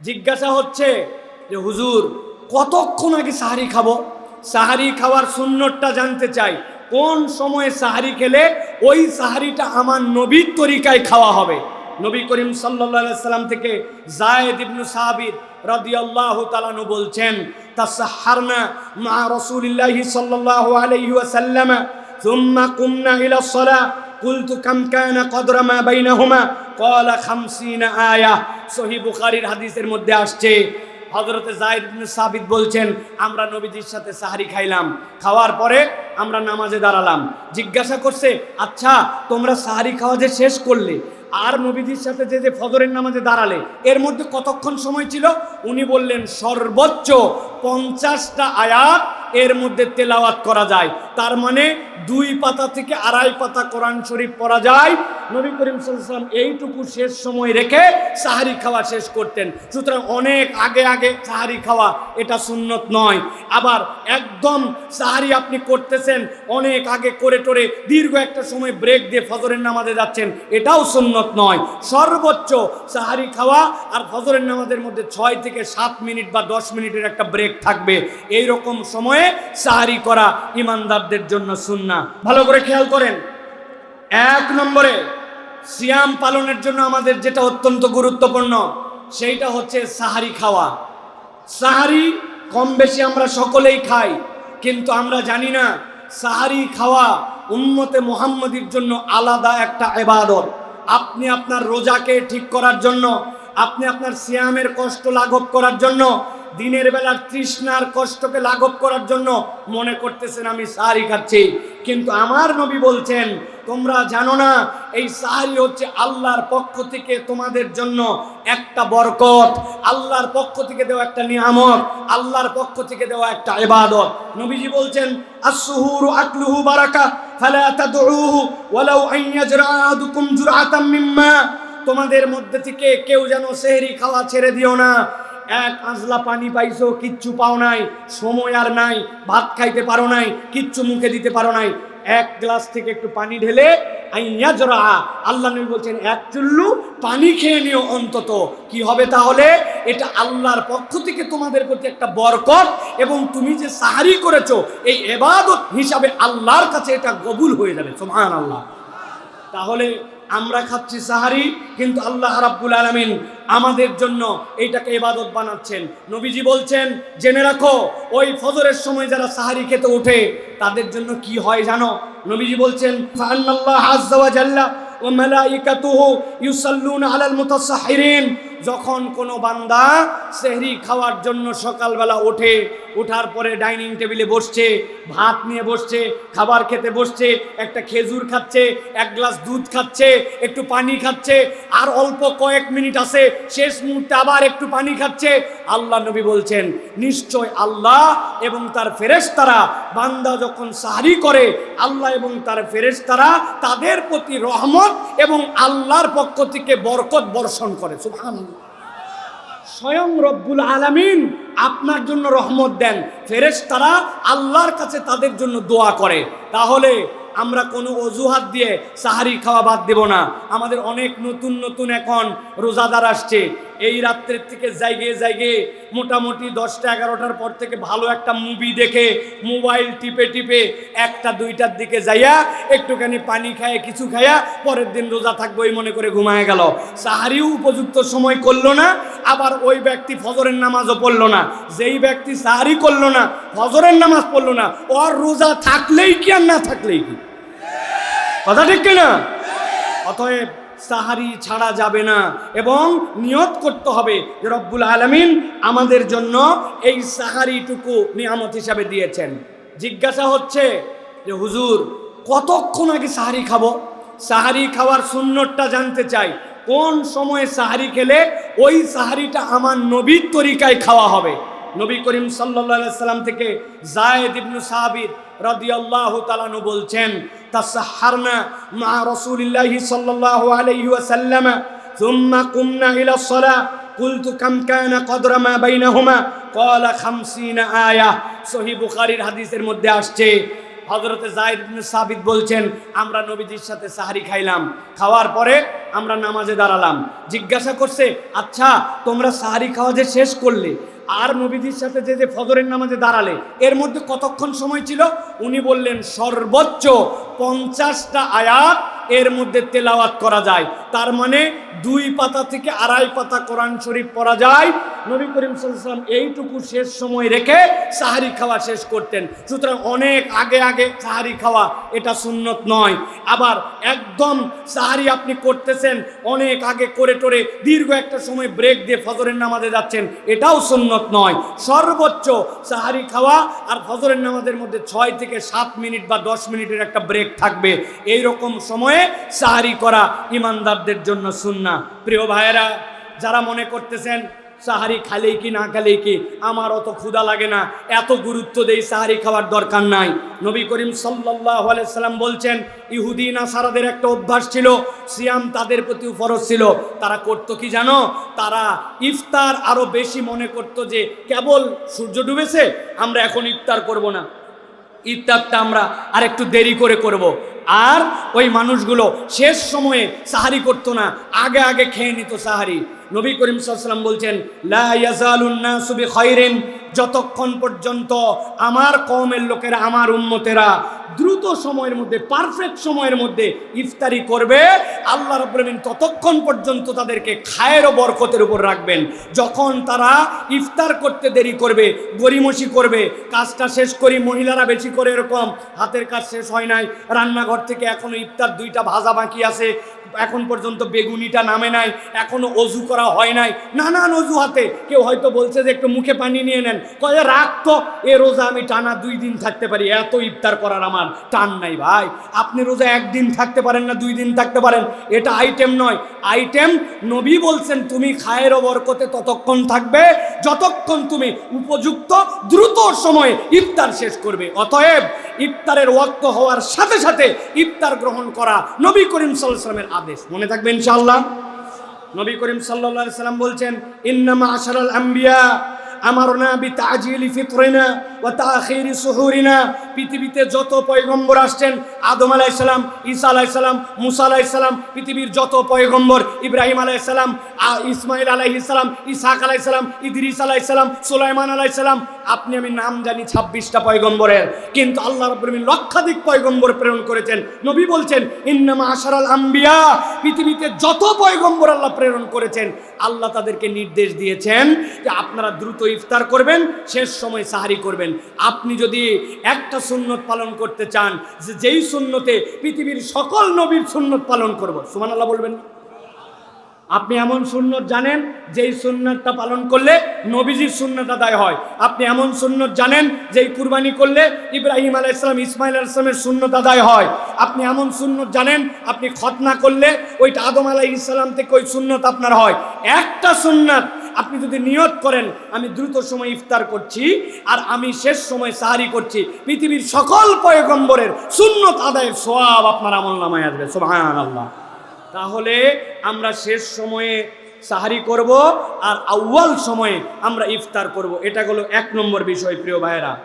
জিজ্ঞাসা হচ্ছে যে হুজুর কতক্ষণ আগে সাহারি খাবো সাহারি খাওয়ার সুন্নতটা জানতে চাই কোন সময়ে সাহারি খেলে ওই সাহারিটা আমার নবীর তরিকায় খাওয়া হবে নবী করিম সাল্লা সাল্লাম থেকে জায়েদ ইবনু সাহাবিদ রাদিয়াল্লাহু তাআলাহু বলছেন তাসাহারনা মা রাসূলিল্লাহি সাল্লাল্লাহু আলাইহি ওয়াসাল্লাম ثم قمنا إلى الصلاة কুলতু কামকানা কদরা মা বাইনাহুমা? ক্বালা 50 আয়া। সহি বুখারির হাদিসের মধ্যে আসছে হজরতে জাহিদ সাবিদ বলছেন, আমরা নবীজির সাথে সাহারি খাইলাম। খাওয়ার পরে আমরা নামাজে দাঁড়ালাম। জিজ্ঞাসা করছে আচ্ছা তোমরা সাহারি খাওয়া যে শেষ করলে, আর নবীজির সাথে যে যে ফজরের নামাজে দাঁড়ালে, এর মধ্যে কতক্ষণ সময় ছিল? উনি বললেন, সর্বোচ্চ পঞ্চাশটা আয়াত এর মধ্যে তেলাওয়াত করা যায়। তার মানে দুই পাতা থেকে আড়াই পাতা কোরআন শরীফ পড়া যায়। নবী করিম সাল্লাম এইটুকু শেষ সময় রেখে সাহারি খাওয়া শেষ করতেন। সুতরাং অনেক আগে আগে সাহারি খাওয়া এটা সুন্নত নয়। আবার একদম সাহারি আপনি করতেছেন, অনেক আগে করে টোরে দীর্ঘ একটা সময় ব্রেক দিয়ে ফজরের নামাজে যাচ্ছেন, এটাও সুন্নত নয়। সর্বোচ্চ সাহারি খাওয়া আর ফজরের নামাজের মধ্যে ছয় থেকে সাত মিনিট বা দশ মিনিটের একটা ব্রেক থাকবে। এই রকম সময়ে সাহারি করা ইমানদারদের জন্য সুন্না ভালো করে খেয়াল করেন। এক নম্বরে, সিয়াম পালনের জন্য আমাদের যেটা অত্যন্ত গুরুত্বপূর্ণ, সেইটা হচ্ছে সাহারি খাওয়া। সাহারি কম বেশি আমরা সকলেই খাই, কিন্তু আমরা জানি না সাহারি খাওয়া উম্মতে মোহাম্মদীর জন্য আলাদা একটা এবাদত আপনি আপনার রোজাকে ঠিক করার জন্য, আপনি আপনার সিয়ামের কষ্ট লাঘব করার জন্য দিনের বেলার তৃষ্ণার কষ্টকে লাঘব করার জন্য মনে করতেছেন আমি সাহারি খাচ্ছি। কিন্তু আমার নবী বলছেন, তোমরা জানো না, এই সাহারি হচ্ছে আল্লাহর পক্ষ থেকে তোমাদের জন্য একটা বরকত। আল্লাহর পক্ষ থেকে দেওয়া একটা নিয়ামত, আল্লাহর পক্ষ থেকে দেওয়া একটা ইবাদত। নবীজি বলছেন আসহুরু আকলুহু বারাকা, ফালা তাদউহু ওয়ালাউ আন ইয়াজরা আহাদুকুম জুরআতাম মিম্মা। তোমাদের মধ্যে থেকে কেউ যেন সেহরি খাওয়া ছেড়ে দিও না। এক আঁজলা পানি পাইছো, কিচ্ছু পাও নাই, সময় আর নাই, ভাত খাইতে পারো নাই, কিচ্ছু মুখে দিতে পারো নাই। এক গ্লাস থেকে একটু পানি ঢেলে জরা, আল্লাহ নবী বলছেন, এক চুল্লু পানি খেয়ে নিও অন্তত। কি হবে তাহলে? এটা আল্লাহর পক্ষ থেকে তোমাদের প্রতি একটা বরকত এবং তুমি যে সাহারি করেছ, এই এবাদত হিসাবে আল্লাহর কাছে এটা কবুল হয়ে যাবে। সুবহান আল্লাহ তাহলে আমরা খাচ্ছি সাহারি, কিন্তু আল্লাহ রাব্বুল আলামিন আমাদের জন্য এইটাকে ইবাদত বানাচ্ছেন। নবীজি বলছেন, জেনে রাখো, ওই ফজরের সময় যারা সাহারি খেতে ওঠে, তাদের জন্য কি হয় জানো? নবীজি বলছেন যখন কোনো বান্দা সেহরি খাওয়ার জন্য সকালবেলা ওঠে ওঠার পরে ডাইনিং টেবিলে বসছে, ভাত নিয়ে বসছে, খাবার খেতে বসছে, একটা খেজুর খাচ্ছে, এক গ্লাস দুধ খাচ্ছে, একটু পানি খাচ্ছে, আর অল্প কয়েক মিনিট আছে, শেষ মুহূর্তে আবার একটু পানি খাচ্ছে। আল্লাহ নবী বলছেন, নিশ্চয় আল্লাহ এবং তার ফেরেশতারা বান্দা যখন সাহারি করে, আল্লাহ এবং তার ফেরেশতারা তাদের প্রতি রহমত এবং আল্লাহর পক্ষ থেকে বরকত বর্ষণ করে। সুবহানাল্লাহ। স্বয়ং রব্বুল আলামিন আপনার জন্য রহমত দেন। ফেরেশতারা আল্লাহর কাছে তাদের জন্য দোয়া করে। তাহলে আমরা কোনো অজুহাত দিয়ে সাহারি খাওয়া বাদ দেব না। আমাদের অনেক নতুন নতুন এখন রোজাদার আসছে। এই রাত্রের থেকে জায়গে জায়গে মোটামুটি দশটা এগারোটার পর থেকে ভালো একটা মুভি দেখে মোবাইল টিপে টিপে একটা দুইটার দিকে যাইয়া একটুখানি পানি খায় কিছু খাইয়া পরের দিন রোজা থাকব এই মনে করে ঘুমায় গেল। সাহারিও উপযুক্ত সময় করল না, আবার ওই ব্যক্তি ফজরের নামাজও পড়ল না। যেই ব্যক্তি সাহারি করল না, ফজরের নামাজ পড়ল না, ওর রোজা থাকলেই কি আর না থাকলেই কি? কথা ঠিক কিনা? অতএব সাহারি ছাড়া যাবে না এবং নিয়ত করতে হবে যে রব্বুল আলমিন আমাদের জন্য এই সাহারিটুকু নিয়ামত হিসাবে দিয়েছেন। জিজ্ঞাসা হচ্ছে যে, হুজুর, কতক্ষণ আগে সাহারি খাব? সাহারি খাওয়ার সুন্নতটা জানতে চাই। কোন সময়ে সাহারি খেলে ওই সাহারিটা আমার নবীর তরিকায় খাওয়া হবে? নবী করিম সাল্লা সাল্লাম থেকে জায়েদ ইবনু সাহাবিদ রাদিয়াল্লাহু তাআলাহু বলছেন তাসাহারনা মা রাসূলিল্লাহি সাল্লাল্লাহু আলাইহি ওয়াসাল্লাম ثم قمنا إلى الصلاة قلت كم كان قدر ما بينهما قال خمسين آية সহি বুখারীর হাদিসের মধ্যে আসছে হজরতে জাহিদ সাবিত বলছেন, আমরা নবীজির সাথে সাহারি খাইলাম। খাওয়ার পরে আমরা নামাজে দাঁড়ালাম। জিজ্ঞাসা করছে আচ্ছা তোমরা সাহারি খাওয়া যে শেষ করলে, আর নবীজির সাথে যে যে ফজরের নামাজে দাঁড়ালে, এর মধ্যে কতক্ষণ সময় ছিল? উনি বললেন, সর্বোচ্চ পঞ্চাশটা আয়াত এর মধ্যে তেলাওয়াত করা যায়। তার মানে দুই পাতা থেকে আড়াই পাতা কোরআন শরীফ পড়া যায়। নবী করিম সাল্লাম এইটুকু শেষ সময় রেখে সাহারি খাওয়া শেষ করতেন। সুতরাং অনেক আগে আগে সাহারি খাওয়া এটা সুন্নত নয়। আবার একদম সাহারি আপনি করতেছেন, অনেক আগে করে টোরে দীর্ঘ একটা সময় ব্রেক দিয়ে ফজরের নামাজে যাচ্ছেন, এটাও সুন্নত নয়। সর্বোচ্চ সাহারি খাওয়া আর ফজরের নামাজের মধ্যে ছয় থেকে সাত মিনিট বা দশ মিনিটের একটা ব্রেক থাকবে। এই রকম সময়ে সাহারি করা ইমানদারদের জন্য সুন্না প্রিয় ভাইয়েরা, যারা মনে করতেছেন সাহারি খালেই কি, না খালেই কি, আমার অত ক্ষুধা লাগে না, এত গুরুত্ব দেই সাহারি খাওয়ার দরকার নাই। নবী করিম সাল্লাহ সাল্লাম বলছেন, ইহুদি নাসারাদের একটা অভ্যাস ছিল, সিয়াম তাদের প্রতি ফরজ ছিল। তারা করতো কি জানো? তারা ইফতার আরও বেশি মনে করতো যে, কেবল সূর্য ডুবেছে, আমরা এখন ইফতার করব না। ইফতারটা আমরা আর একটু দেরি করে করব। আর ওই মানুষগুলো শেষ সময়ে সাহারি করতো না আগে আগে খেয়ে নিত সাহারি। নবী করিম সাল্লাম বলছেন, লা ইয়াজালুন্না সুবি খৈরিন যতক্ষণ পর্যন্ত আমার কওমের লোকেরা, আমার উম্মতেরা দ্রুত সময়ের মধ্যে পারফেক্ট সময়ের মধ্যে ইফতারি করবে, আল্লাহ রব্রমিন ততক্ষণ পর্যন্ত তাদেরকে খায়ের ও বরকতের উপর রাখবেন। যখন তারা ইফতার করতে দেরি করবে গরিমসি করবে, কাজটা শেষ করি, মহিলারা বেশি করে এরকম, হাতের কাজ শেষ হয় নাই, রান্নাঘর থেকে এখনও ইফতার দুইটা ভাজা বাকি আছে এখন পর্যন্ত বেগুনিটা নামে নাই, এখনও অজু করা হয় নাই। নানান অজুহাতে কেউ হয়তো বলছে যে একটু মুখে পানি নিয়ে নেন। কয়ে রাখ তো, এ রোজা আমি টানা দুই দিন থাকতে পারি, এত ইফতার করার আমার টান নাই ভাই। আপনি রোজা একদিন থাকতে পারেন না, দুই দিন থাকতে পারেন। এটা আইটেম নয়। আইটেম নবী বলছেন, তুমি খায়ের বরকতে ততক্ষণ থাকবে, যতক্ষণ তুমি উপযুক্ত দ্রুত সময়ে ইফতার শেষ করবে। অতএব ইফতারের ওয়াক্ত হওয়ার সাথে সাথে ইফতার গ্রহণ করা নবী করিম সাল্লামের আদেশ মনে থাকবে ইনশাআল্লাহ? নবী করিম সাল্লা সাল্লাম বলছেন, ইন্নামা আশারাল আম্বিয়া, আমারনা বি তাজিলি ফিতরিনা। তাখিরি সুহুরিনা, পৃথিবীতে যত পয়গম্বর আসছেন, আদম আলাইহিস সালাম ঈসা আলাইহিস সালাম মুসা আলাইহিস সালাম পৃথিবীর যত পয়গম্বর, ইব্রাহিম আলাইহিস সালাম ইসমাইল আলাইহিস সালাম ইসহাক আলাইহিস সালাম ইদ্রিস আলাইহিস সালাম সুলাইমান আলাইহিস সালাম আপনি আমি নাম জানি ছাব্বিশটা পয়গম্বরের। কিন্তু আল্লাহ রাব্বুল লক্ষাধিক পয়গম্বর প্রেরণ করেছেন। নবী বলছেন, ইন্নামা আশারাল আম্বিয়া পৃথিবীতে যত পয়গম্বর আল্লাহ প্রেরণ করেছেন, আল্লাহ তাদেরকে নির্দেশ দিয়েছেন যে আপনারা দ্রুত ইফতার করবেন, শেষ সময় সাহারি করবেন। আপনি যদি একটা সুন্নত পালন করতে চান, যে যেই সুন্নতে পৃথিবীর সকল নবীর সুন্নত পালন করব সুমান আল্লাহ বলবেন? আপনি এমন সুন্নত জানেন, যেই সুন্নতটা পালন করলে নবীজির সুন্নত আদায় হয়। আপনি এমন সুন্নত জানেন, যেই কুরবানি করলে ইব্রাহিম আলাহ ইসলাম ইসমাইল আলাহ ইসলামের সুন্নত আদায় হয়। আপনি এমন সুন্নত জানেন, আপনি খতনা করলে ওইটা আদম আলাহ ইসলাম থেকে ওই সুন্নত আপনার হয়। একটা সুন্নত আপনি যদি নিয়ত করেন, আমি দ্রুত সময় ইফতার করছি আর আমি শেষ সময় সাহারি করছি। পৃথিবীর সকল পয়গম্বরের সুন্নত আদায়ের সোয়াব আপনার আমল নামায় আসবে সোহান আল্লাহ তাহলে আমরা শেষ সময়ে সাহারি করব আর আউ্বাল সময়ে আমরা ইফতার করব। এটা হলো এক নম্বর বিষয়, প্রিয় ভাইয়েরা।